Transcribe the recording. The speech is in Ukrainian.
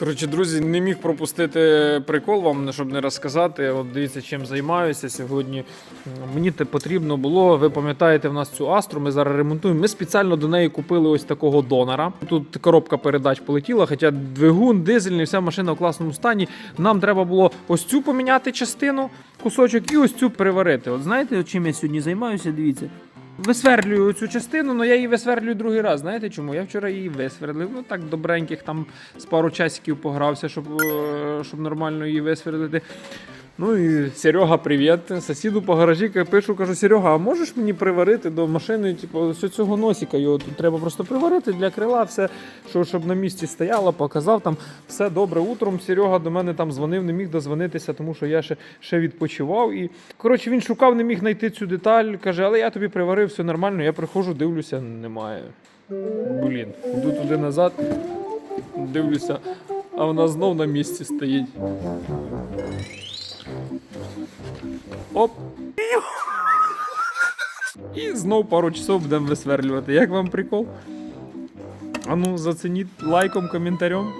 Коротше, друзі, не міг пропустити прикол вам, щоб не розказати. От дивіться, чим займаюся сьогодні. Мені те потрібно було. Ви пам'ятаєте, в нас цю астру. Ми зараз ремонтуємо. Ми спеціально до неї купили ось такого донора. Тут коробка передач полетіла, хоча двигун, дизельний, вся машина в класному стані. Нам треба було ось цю поміняти частину, кусочок, і ось цю приварити. От знаєте, чим я сьогодні займаюся? Дивіться. Висверлюю цю частину, але я її висверлюю другий раз. Знаєте чому? Я вчора її висверлив. Ну так добреньких там з пару часиків погрався, щоб, е, щоб нормально її висверлити. Ну і Серега, привіт. Сусіду по гаражі пишу, кажу, Серега, а можеш мені приварити до машини, типу, цього носика? Його тут треба просто приварити для крила, все, що, щоб на місці стояло, показав там все добре. Утром Серега до мене там дзвонив, не міг дозвонитися, тому що я ще, ще відпочивав. І коротше він шукав, не міг знайти цю деталь. Каже, але я тобі приварив, все нормально. Я приходжу, дивлюся, немає. Блін, йду туди назад, дивлюся, а вона знов на місці стоїть. Оп. І знов пару часов будемо висверлювати. Як вам прикол? Ану, зацініть лайком, коментарем.